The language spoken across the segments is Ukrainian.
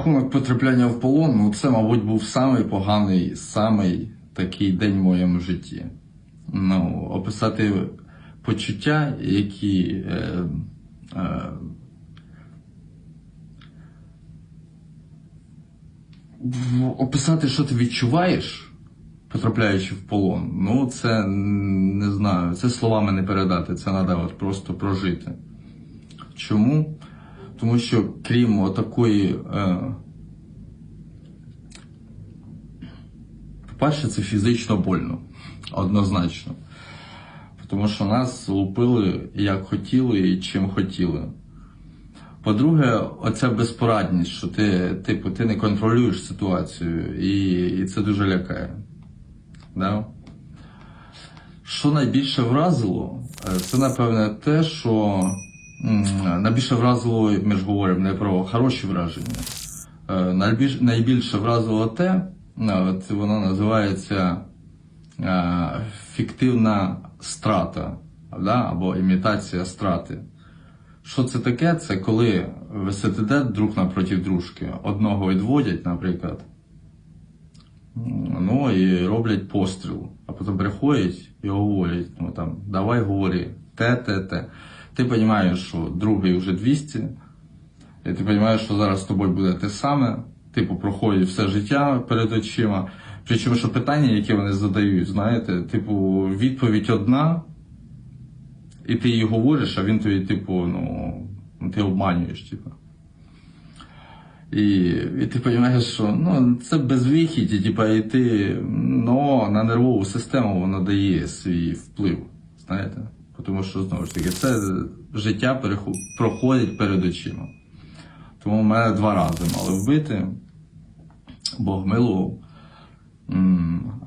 рахунок потрапляння в полон, ну це, мабуть, був самий поганий, самий такий день в моєму житті. Ну, описати почуття, які. Е, е, описати, що ти відчуваєш, потрапляючи в полон, ну це не знаю, це словами не передати, це треба просто прожити. Чому? Тому що крім отакої. Е, по-перше, це фізично больно, однозначно. Тому що нас лупили як хотіли і чим хотіли. По-друге, оця безпорадність, що ти, типу, ти не контролюєш ситуацію, і, і це дуже лякає. Да? Що найбільше вразило, е, це напевне те, що найбільше вразило, ми ж говоримо не про хороші враження. Е, Найбільш, найбільше вразило те, е, от воно називається е, фіктивна страта да? або імітація страти. Що це таке? Це коли ви сидите друг напроти дружки, одного відводять, наприклад, ну і роблять постріл, а потім приходять і говорять, ну там, давай говори, те, те, те. Ти розумієш, що другий вже 200, і ти розумієш, що зараз з тобою буде те саме, типу, проходить все життя перед очима. Причому, що питання, які вони задають, знаєте, типу, відповідь одна, і ти її говориш, а він тобі, типу, ну, ти обманюєш, типу. І, і ти розумієш, що ну, це безвихідь, типу, і ти ну, на нервову систему воно дає свій вплив. Знаєте? Тому що, знову ж таки, це життя проходить перед очима. Тому мене два рази мали вбити. Бог милував.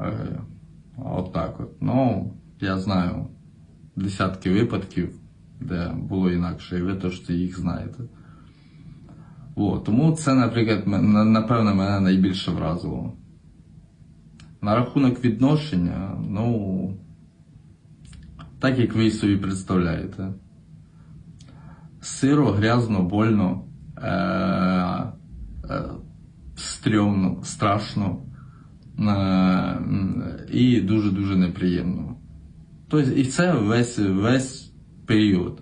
Е, От так от. Ну, я знаю десятки випадків, де було інакше, і ви теж їх знаєте. О, тому це, наприклад, напевно, мене найбільше вразило. На рахунок відношення, ну, так як ви собі представляєте. Сиро, грязно, больно, е- е- стрьомно, страшно е- і дуже-дуже неприємно. Тобто, і це весь, весь період.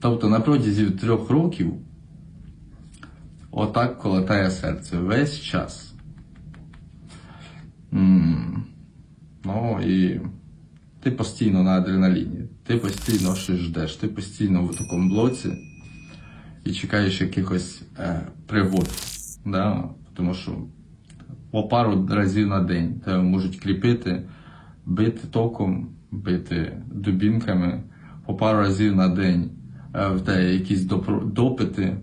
Тобто на протязі трьох років отак колотає серце весь час. М, Ну і ти постійно на адреналіні, ти постійно щось ждеш, ти постійно в такому блоці і чекаєш якихось е, пригод. Да? Тому що по пару разів на день тебе можуть кріпити, бити током, бити дубінками, по пару разів на день е, в тебе якісь допити.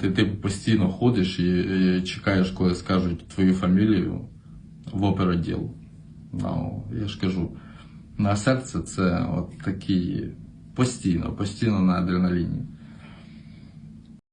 Ти, ти постійно ходиш і, і чекаєш, коли скажуть твою фамілію в опероділ. Ну, я ж кажу, на серце це от такий постійно, постійно на адреналіні.